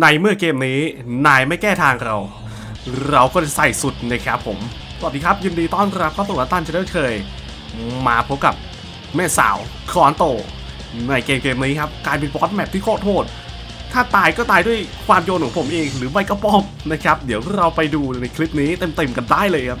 ในเมื่อเกมนี้นายไม่แก้ทางเรา เราก็จะใส่สุดนะครับผม สวัสดีครับ ยินดีต้อนรับเข้าสู่รัตันเชนเนลเคย มาพบกับแม่สาวคอนโต ในเกมเกมนี้ครับกลายเป็นบอสแมปที่โคตรโหดถ้าตายก็ตายด้วยความโยนของผมเองหรือไม่ก็ป้อมนะครับ เดี๋ยวเราไปดูในคลิปนี้เต็มๆกันได้เลยครับ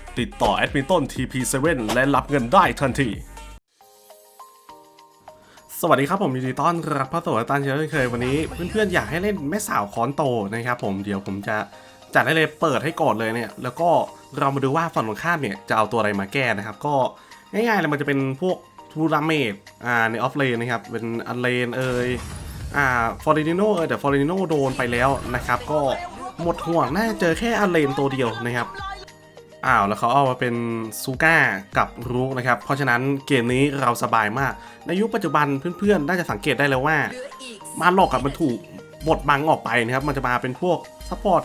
ติดต่อแอดมินต้น TP7 และรับเงินได้ทันที สวัสดีครับผมยินดีต้อนรับเข้าสู่รายการเช่นเคยวันนี้ เพื่อนๆอยากให้เล่นแม่สาวคอนโตนะครับผมเดี๋ยวผมจะจัดให้เลยเปิดให้ก่อนเลยเนี่ย แล้วก็เรามาดูว่าฝั่งตรงข้ามเนี่ยจะเอาตัวอะไรมาแก้นะครับ ก็ง่ายๆเลยมันจะเป็นพวกทูราเมดอ่าในออฟเลนนะครับเป็นอันเลนเอยอ่าฟอร์ดิโนเอยแต่ฟอร์ดิโนโดนไปแล้วนะครับ ก็หมดห่วงน่าจะเจอแค่อันเลนตัวเดียวนะครับ อ้าวแล้วเขาเอามาเป็นซูก้ากับรูกนะครับ เพราะฉะนั้นเกมนี้เราสบายมาก ในยุคปัจจุบันเพื่อนๆ น่าจะสังเกตได้แล้วว่า มาหลอกกับมันถูกบดบังออกไปนะครับ มันจะมาเป็นพวกซัพพอร์ต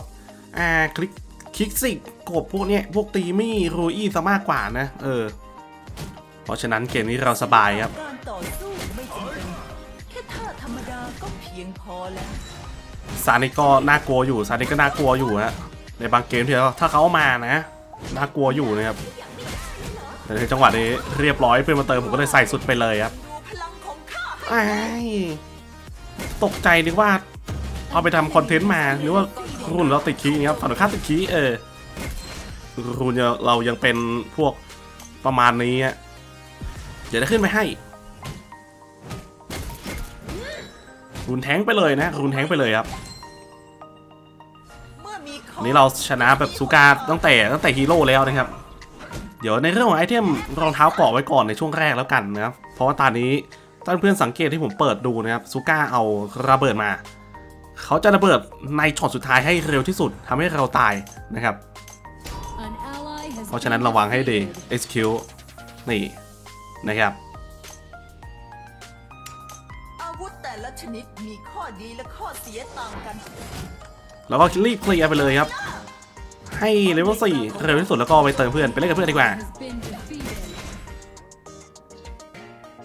อ่าคลิกคลิกสิกกบพวกเนี้ยพวกตีมี่รูอี้ซะมากกว่านะ เออ เพราะฉะนั้นเกมนี้เราสบายครับการต่อสู้ไม่จำเป็นแค่ท่าธรรมดาก็เพียงพอแล้วซานิก็น่ากลัวอยู่ซานิก็น่ากลัวอยู่ฮะในบางเกมที่ถ้าเขาเอามานะ น่ากลัวอยู่นะครับแต่ในจังหวะนี้เรียบร้อยเพื่อนมาเติมผมก็เลยใส่สุดไปเลยครับไอ้ตกใจนึกว่าเอาไปทำคอนเทนต์มาหรือว่ารุ่นเราติดคีย์ครับฝั่งตรงข้าติดคีเออรุ่นเรายังเป็นพวกประมาณนี้อะเดี๋ยวจะขึ้นไปให้รุนแทงไปเลยนะรุนแทงไปเลยครับ อันนี้เราชนะแบบซูกาตั้งแต่ตั้งแต่ฮีโร่แล้วนะครับ เดี๋ยวในเรื่องของไอเทมรองเท้าเกาะไว้ก่อนในช่วงแรกแล้วกันนะครับ เพราะว่าตอนนี้ท่านเพื่อนสังเกตที่ผมเปิดดูนะครับซูก้าเอาระเบิดมา เขาจะระเบิดในช็อตสุดท้ายให้เร็วที่สุดทำให้เราตายนะครับ เพราะฉะนั้นระวังให้ดี execute นี่นะครับอาวุธแต่ละชนิดมีข้อดีและข้อเสียต่างกัน แล้วก็รีบเคลียร์ไปเลยครับ ให้เลเวลสี่เร็วที่สุดแล้วก็ไปเติมเพื่อนไปเล่นกับเพื่อนดีกว่า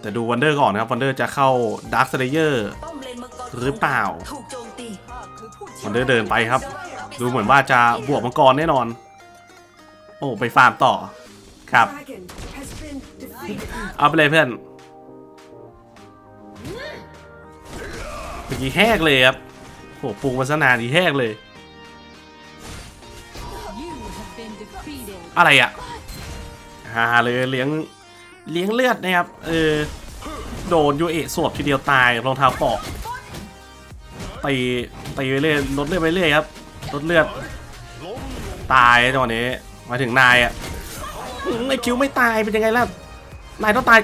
แต่ดูวันเดอร์ก่อนนะครับวันเดอร์จะเข้าดาร์ค s เลเยอร์หรือเปล่าวันเดอร์เดินไปครับ ดูเหมือนว่าจะบวกมังกรแน่นอน โอ้ไปฟาร์มต่อครับ เอาไปเลยเพื่อนเมื่อกี้แหกเลยครับ โหปรุงมาซะนานดีแหกเลย อะไรอะฮาเลยเลี้ยงเลี้ยงเลือดนะครับ เออ โดนยูเอะสวบทีเดียวตายรองเท้าเกาะตีตีไปเรื่อยลดเลือดไปเรื่อยครับลดเลือด ตายจังหวะนี้มาถึงนายอะอื้อคิวไม่ตายเป็นยังไงล่ะนายต้องตาย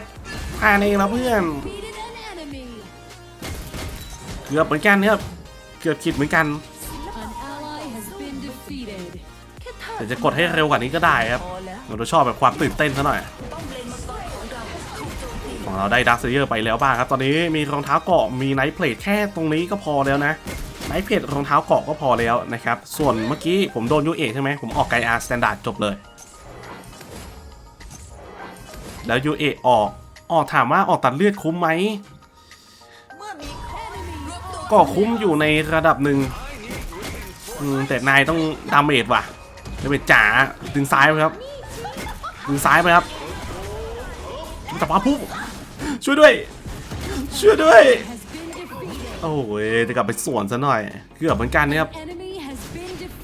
ภายในเองนะเพื่อนเกือบเหมือนกันครับ เกือบคิดเหมือนกันแต่จะกดให้เร็วกว่านี้ก็ได้ครับเราชอบแบบความตื่นเต้นซะหน่อย ของเราได้ดักเซเยอร์ไปแล้วบ้างครับ ตอนนี้มีรองเท้าเกาะมีไนท์เพลทแค่ตรงนี้ก็พอแล้วนะไนท์เพลทรองเท้าเกาะก็พอแล้วนะครับ ส่วนเมื่อกี้ผมโดนยูเอะใช่ไหมผมออกไกอาร์สแตนดาร์ดจบเลย แล้วยูเอะออกออกถามว่าออกตัดเลือดคุ้มไหม ก็คุ้มอยู่ในระดับหนึ่งแต่นายต้องดาเมจว่ะดาเมจจ๋าดึงซ้ายไปครับ ดึงซ้ายไปครับจับมาปุ๊บช่วยด้วย ช่วยด้วย โอ้ยจะกลับไปสวนซะหน่อย เกือบเหมือนกันนะครับ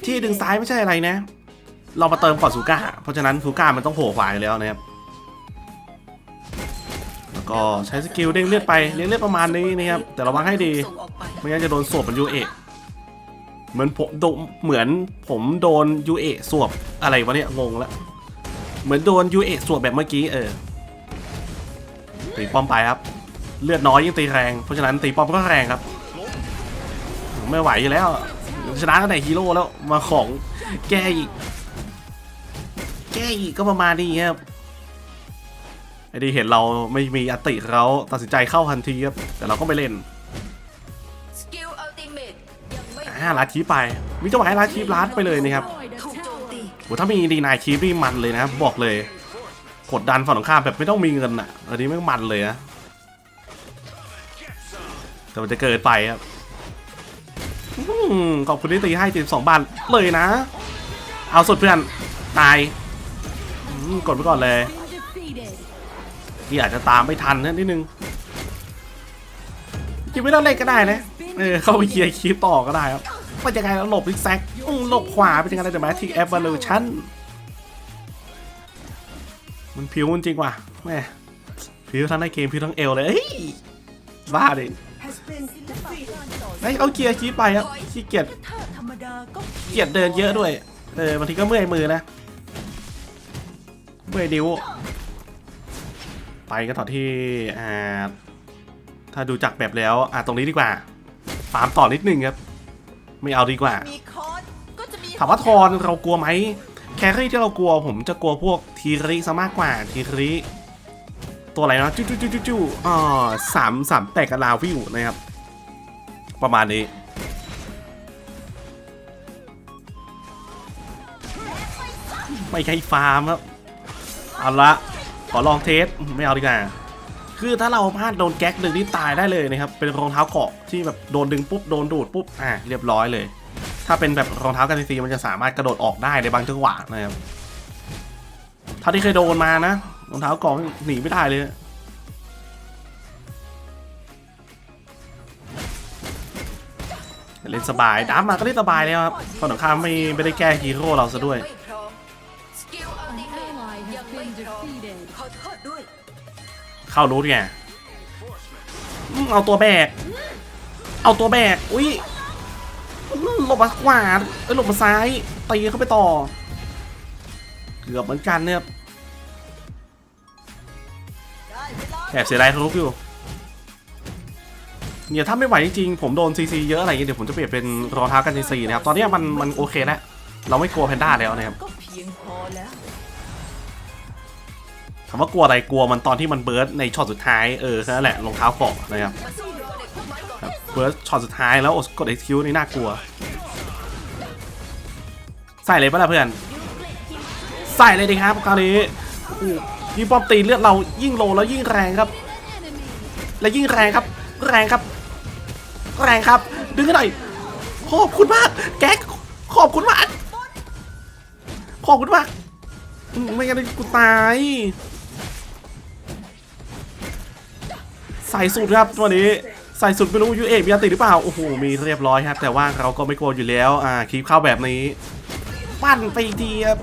ที่ดึงซ้ายไม่ใช่อะไรนะ เรามาเติมก่อนซูก้า เพราะฉะนั้นซูก้ามันต้องโผล่ขวาอยู่แล้วนะครับ ก็ใช้สกิลเด้งเลือดไปเลี้ยงเลือดประมาณนี้นะครับ แต่ระวังให้ดี ไม่งั้นจะโดนสวบเหมือนยูเอะเหมือนผมโดนเหมือนผมโดนยูเอะสวบอะไรวะเนี่ยงงละ เหมือนโดนยูเอะสวบแบบเมื่อกี้เออตีป้อมไปครับ เลือดน้อยยิ่งตีแรง เพราะฉะนั้นตีป้อมก็แรงครับ ไม่ไหวอยู่แล้ว ชนะตั้งแต่ฮีโร่แล้วมาของแก้อีก แก้อีกก็ประมาณนี้ครับ อ้ดีเห็นเราไม่มีอติเขาตัดสินใจเข้าทันทีครับ แต่เราก็ไม่เล่นสกิลอัลติเมทยังไม่อ่าลาทีฟไป มีจังหวะให้ลาทีฟลาดไปเลยนะครับถูกโจมตีโหถ้ามีดีนายทีฟนี่มันเลยนะบอกเลย กดดันฝั่งตรงข้ามแบบไม่ต้องมีเงินอะอันนี้ไม่งมันเลยนะแต่มันจะเกิดไปครับอืมขอบคุณที่ตีให้ตีสองบาทเลยนะ เอาสุดเพื่อน ตายอืมกดไปก่อนเลย ที่อาจจะตามไม่ทันนะนิดนึงจริงไม่ต้องเล่นก็ได้นะเออเข้าไปเคลียร์คลิปต่อก็ได้ครับว่าจะไงแล้วหลบลิกแซกอืมหลบขวาเป็นยังไงแต่แมทิกเอเวอร์ชันมันผิวจริงว่ะแม่ผิวทั้งในเกมผิวทั้งเอลเลยเฮ้ยบ้าดิไอ้เอาเกียร์คลิปไปครับขี้เกียจแค่ท่าธรรมดาก็เพียงเกียจเดินเยอะด้วยเออบางทีก็เมื่อยมือนะเมื่อยนิ้ว ไปกันต่อที่อ่าถ้าดูจากแบบแล้วอ่าตรงนี้ดีกว่าฟาร์มต่อนิดนึงครับ ไม่เอาดีกว่ามีคอนก็จะมีถามว่าทอนเรากลัวไหมแครี่ที่เรากลัวผมจะกลัวพวกทีริซะมากกว่าทีริตัวอะไรนะจู้จู้จู้จู้จู้อ่าสามสามแตกกับลาวิวนะครับ ประมาณนี้ไม่ใช่ฟาร์มครับเอาละ ขอลองเทสไม่เอาดีกว่าคือถ้าเราพลาดโดนแก๊กดึงนี่ตายได้เลยนะครับ เป็นรองเท้าเกาะที่แบบโดนดึงปุ๊บโดนดูดปุ๊บอะเรียบร้อยเลย ถ้าเป็นแบบรองเท้ากันซีมันจะสามารถกระโดดออกได้ในบางจังหวะนะครับเท่าที่เคยโดนมานะรองเท้าเกาะหนีไม่ได้เลยเล่นสบายดับมาก็เล่นสบายแล้วครับฝั่งตรงข้ามไม่ไม่ได้แก้ฮีโร่เราซะด้วย เข้ารู้ไงเอาตัวแบก เอาตัวแบก อุ้ยหลบมาขวาเอ้ยหลบมาซ้ายตีเข้าไปต่อ เกือบเหมือนกันเนี่ยแอบเสียดายทะลุอยู่เนี่ยถ้าไม่ไหวจริงๆผมโดนซีซีเยอะอะไรอย่างเงี้ยเดี๋ยวผมจะเปลี่ยนเป็นรองเท้ากันซีนะครับ ตอนนี้มันมันโอเคแล้ว เราไม่กลัวแพนด้าแล้วนะครับ ก็เพียงพอแล้วคำว่ากลัวอะไรกลัวมันตอนที่มันเบิร์ดในช็อตสุดท้ายเออแค่นั้นแหละรองเท้าเกาะนะครับเบิร์ดช็อตสุดท้ายแล้วกด execute นี่น่ากลัว ใส่เลยปะล่ะเพื่อน ใส่เลยดีครับคราวนี้ยิ่งป้อมตีเลือดเรายิ่งโลแล้วยิ่งแรงครับ และยิ่งแรงครับ แรงครับ แรงครับ ดึงหน่อยขอบคุณมาก แก๊กขอบคุณมากขอบคุณมากไม่งั้นกูตาย ส่สุดครับตัวนี้ใส่สุดไม่รู้ยูเอมีอันติหรือเปล่าโอ้โหมีเรียบร้อยครับ แต่ว่าเราก็ไม่กลัวอยู่แล้วอ่าคลิปเข้าแบบนี้ปั้นไปอีกทีครับ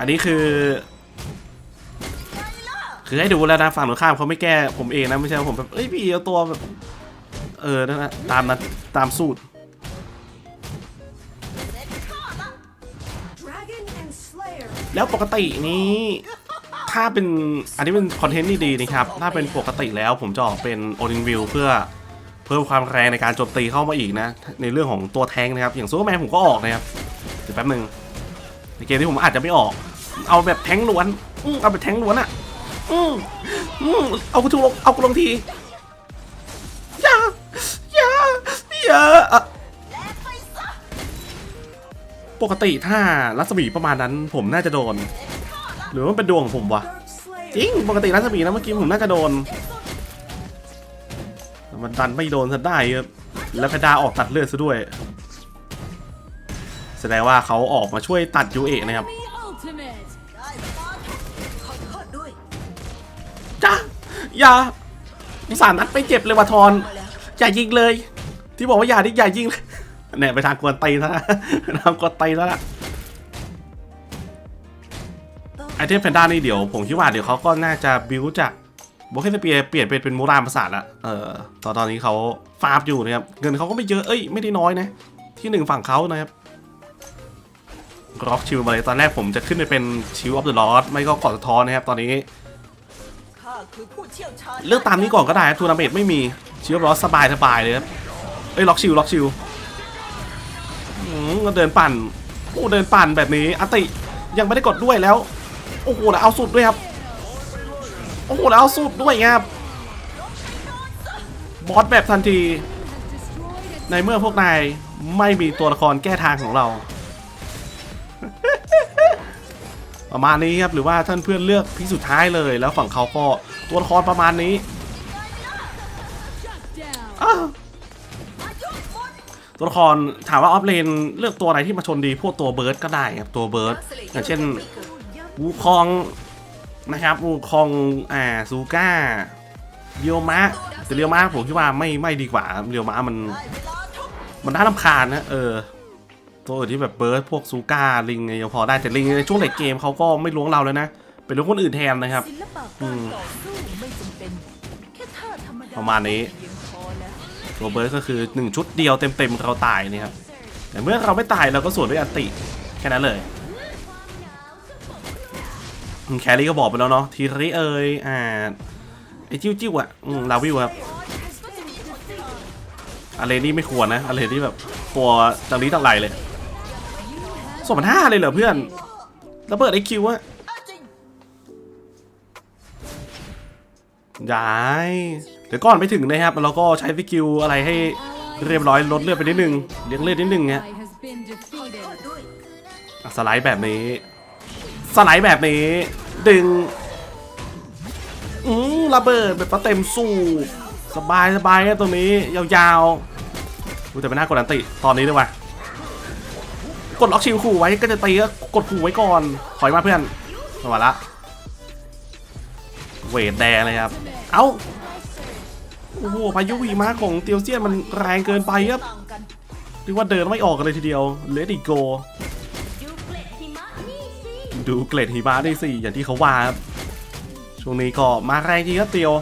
อันนี้คือ คือให้ดูแล้วนะฝั่งตรงข้ามเขาไม่แก้ผมเองนะไม่ใช่ผมแบบเอ้ยพี่เอาตัวแบบเออนั่นนะตามนั้นตามสูตรแล้วปกตินี้ ถ้าเป็นอันนี้เป็นคอนเทนต์ที่ดีนะครับ ถ้าเป็นปกติแล้วผมจะออกเป็นโอลินวิวเพื่อเพิ่มความแรงในการโจมตีเข้ามาอีกนะ ในเรื่องของตัวแทงนะครับ อย่างซูเปอร์แมนผมก็ออกนะครับเดี๋ยวแป๊บหนึ่งในเกมที่ผมอาจจะไม่ออก เอาแบบแทงล้วนเอาแบบแทงล้วนอะอืมอืมเอากูถูกลงเอากูลงทีอย่าอย่าอย่าอะปกติถ้ารัศมีประมาณนั้นผมน่าจะโดน หรือว่ามันเป็นดวงของผมวะจริงปกติรัศมีนะเมื่อกี้ผมน่าจะโดน มันดันไม่โดนซะได้ครับแล้วแพดาออกตัดเลือดซะด้วย แสดงว่าเขาออกมาช่วยตัดยูเอะนะครับจ้าอย่าสารนัดไม่เจ็บเลยว่ะทอนอย่ายิงเลย ที่บอกว่าอย่านี่อย่ายิงเนี่ยไปทางกวนไตซะละทางกวนไตซะละ ไอเทมแพนด้านี่เดี๋ยวผมคิดว่าเดี๋ยวเขาก็น่าจะบิวจากโบเคสเปียเปลี่ยนเป็นเป็นมูรามประสาทละเออตอนตอนนี้เขาฟาร์มอยู่นะครับ เงินเขาก็ไม่เยอะ เอ้ย ไม่ได้น้อยนะ ที่หนึ่งฝั่งเขานะครับร็อกชิลมาเลยตอนแรกผมจะขึ้นไปเป็นชิลออฟเดอะลอสไม่ก็กอดสะท้อนนะครับ ตอนนี้เลือกตามนี้ก่อนก็ได้ครับทัวร์นาเมนต์ไม่มีชิลออฟลอสสบายสบายเลยครับเอ้ยล็อกชิลล็อกชิลอืมก็เดินปั่นโอ้เดินปั่นแบบนี้อติยังไม่ได้กดด้วยแล้ว โอ้โหแล้วเอาสุดด้วยครับ โอ้โหแล้วเอาสุดด้วยครับ บอสแบบทันที ในเมื่อพวกนายไม่มีตัวละครแก้ทางของเรา ประมาณนี้ครับหรือว่าท่านเพื่อนเลือกพิกสุดท้ายเลย แล้วฝั่งเขาก็ตัวละครประมาณนี้ตัวละครถามว่าออฟเลนเลือกตัวอะไรที่มาชนดีพวกตัวเบิร์ดก็ได้ครับตัวเบิร์ดอย่างเช่น วูคองนะครับวูคองอ่าซูก้าเรียวมะแต่เรียวมะผมคิดว่าไม่ไม่ดีกว่าเรียวมะมัน มันน่ารำคาญนะเออตัวอื่นที่แบบเบิร์ดพวกซูก้าลิงยังพอได้แต่ลิงในช่วงเลดเกมเขาก็ไม่ล้วงเราเลยนะเป็นล้วงคนอื่นแทนนะครับปรต่อสู้ไม่จำเป็นแค่ท่าธระมาณนี้ตัวเบิร์ดก็คือ 1 ชุดเดียวเต็มๆเราตายนี่ครับแต่เมื่อเราไม่ตายเราก็สวนด้วยอันติแค่นั้นเลย แครี่ก็บอกไปแล้วเนาะทีรีเอยอ่าไอจิ้วจิ้วอะลาวิวครับอะไรนี่ไม่ควรนะอะไรนี่แบบตัวจังนี้ตั้งไรเลยสองพันห้าเลยเหรอเพื่อนระเบิดไอคิวอะย้ายเดี๋ยวก่อนไปถึงนะครับเราก็ใช้สกิลอะไรให้เรียบร้อยลดเลือดไปนิดนึงเลี้ยงเลือดนิดนึงเนี่ยสไลด์แบบนี้ สไลด์แบบนี้ ดึง อืมระเบิดแบบเต็มสู้ สบายสบายตรงนี้ ยาวๆดูแต่ไม่น่ากดอันติ ตอนนี้ด้วยว่ะกดล็อกชิลขู่ไว้ก็จะตีก็กดขู่ไว้ก่อน ถอยมาเพื่อนมาละเวทแดงเลยครับ เอ้า โอ้โห พายุหิมะของเตียวเซียนมันแรงเกินไปครับเรียกว่าเดินไม่ออกกันเลยทีเดียวเลดิโก ดูเกล็ดหิมะได้สิอย่างที่เขาว่าครับช่วงนี้ก็มาแรงจริงครับเตียว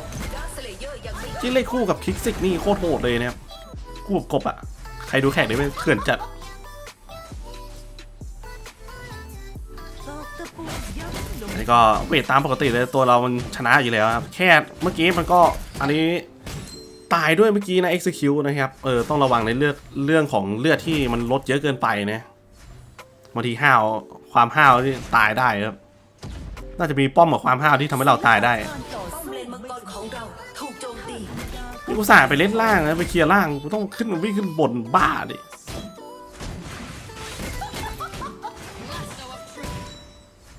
ที่เล่นคู่กับคิกซิกนี่โคตรโหดเลยนะครับคู่กับกบอะใครดูแข่งได้ไหมเขื่อนจัดอันนี้ก็เวทตามปกติเลยตัวเรามันชนะอยู่แล้วครับแค่เมื่อกี้มันก็อันนี้ตายด้วยเมื่อกี้นะ execute นะครับเออต้องระวังในเรื่องเรื่องของเลือดที่มันลดเยอะเกินไปนะ บางทีห้าวความห้าวที่ตายได้ครับ น่าจะมีป้อมกับความห้าวที่ทำให้เราตายได้นี่กูสายไปเล่นล่างนะไปเคลียร์ล่างกูต้องขึ้นวิ่งขึ้นบนบ้าดิ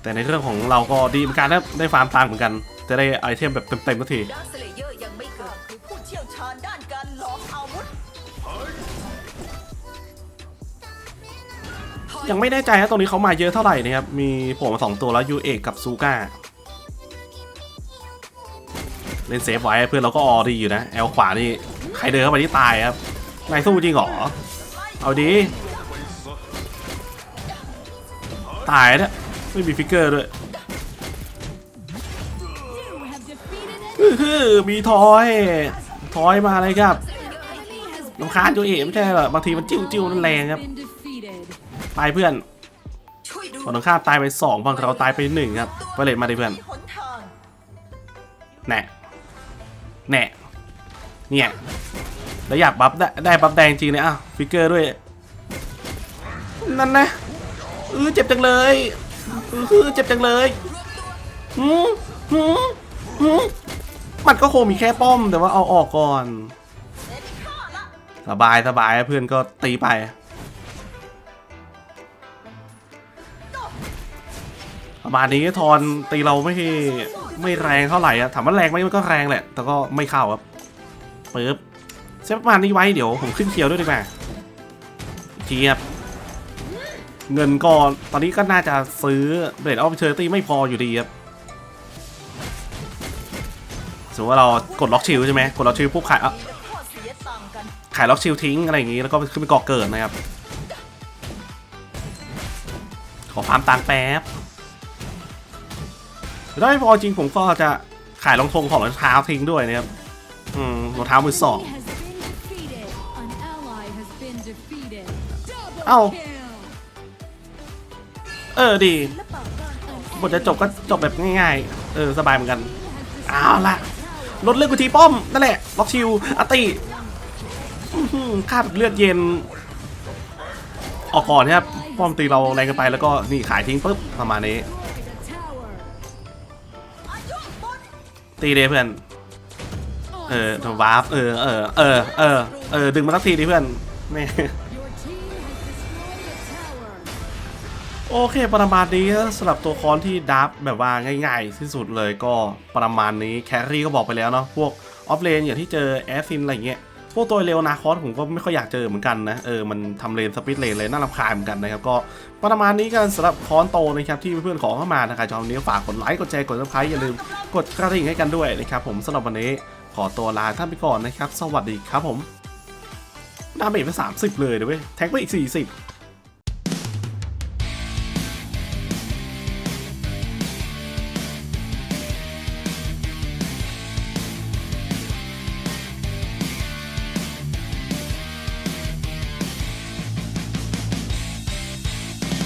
แต่ในเรื่องของเราก็ดีเหมือนกันนะได้ฟาร์มตังค์เหมือนกัน จะได้ไอเทมแบบเต็มๆสักที ยังไม่แน่ใจนะตรงนี้เขามาเยอะเท่าไหร่นะครับ มีผมมาสองตัวแล้วยูเอกกับซูก้าเล่นเซฟไว้เพื่อนเราก็ออดีอยู่นะแอลขวานี่ใครเดินเข้าไปที่ตายครับนายสู้จริงเหรอ เอาดี ตายนี่ยไม่มีฟิกเกอร์ด้วยมีทอยทอยมาเลยครับลำคาญตัวเอ๋ไม่ใช่หรอบางทีมันจิ้วจิ้วนั่นแรงครับ ตายเพื่อนฝั่งตรงข้ามตายไปสองฝั่งเราตายไปหนึ่งครับไปเลยมาดิเพื่อนมีหนทางแน่แน่เนี่ยแล้วอยากบัฟได้ได้บัฟแดงจริงเลยอะฟิกเกอร์ด้วย นั่นนะเออเจ็บจังเลยเออเจ็บจังเลยหืมหืมหืมมันก็คงมีแค่ป้อมแต่ว่าเอาออกก่อน สบายสบายเพื่อนก็ตีไป ประมาณนี้ทอนตีเราไม่ไม่แรงเท่าไหร่อะถามว่าแรงไหมมันก็แรงแหละ แต่ก็ไม่เข้าครับปึ๊บเซฟประมาณนี้ไว้เดี๋ยวผมขึ้นเคียวด้วยดีกว่าเทียบ เงินก็ตอนนี้ก็น่าจะซื้อเบรดออฟเชอร์ตี้ไม่พออยู่ดีครับสมมติว่าเรากดล็อกชิลใช่ไหมกดล็อกชิลปุ๊บขายขายล็อกชิลทิ้งอะไรอย่างงี้แล้วก็ขึ้นไปก่อเกิดนะครับ ขอฟาร์มตังแป๊บ แล้วไม่พอจริงผมก็จะขายรองทงของรองเท้าทิ้งด้วยนะครับอืมรองเท้ามือสอง Enemy has been defeated. An ally has been defeated. Double Ow. kill. เออดีและเป่าก่อนบทจะจบก็จบแบบง่ายๆ เออสบายเหมือนกัน Has เอาละลดเลือดกูทีป้อมนั่นแหละล็อกชิลอตติอื้อหือค่าแบบเลือดเย็น ออกก่อนนะครับป้อมตีเราแรงเกันไปแล้วก็นี่ขายทิ้งปุ๊บประมาณนี้ ตีเดเพื่อน เออทวาร์ฟเออเออเออเออเออดึงมาสักทีดิเพื่อนแม่โอเค ประมาณนี้สำหรับตัวคอนที่ดับแบบว่าง่ายๆที่สุดเลยก็ประมาณนี้แครี่ก็บอกไปแล้วเนาะพวกออฟเลนอย่างที่เจอแอสซินอะไรเงี้ย พวกตัวเร็วนาคอสผมก็ไม่ค่อยอยากเจอเหมือนกันนะ เออ มันทำเลนสปิดเลนเลยน่ารำคาญเหมือนกันนะครับ ก็ประมาณนี้กันสำหรับคอนโตนะครับที่เพื่อนๆขอเข้ามานะครับชอบนี้ฝากกดไลค์กดแชร์กดซับสไครต์อย่าลืมกดกระดิ่งให้กันด้วยนะครับผมสำหรับวันนี้ขอตัวลาท่านไปก่อนนะครับ สวัสดีครับผมดาเมจไป30 เลยเดี๋ยวเว้ยแท็กไปอีก 40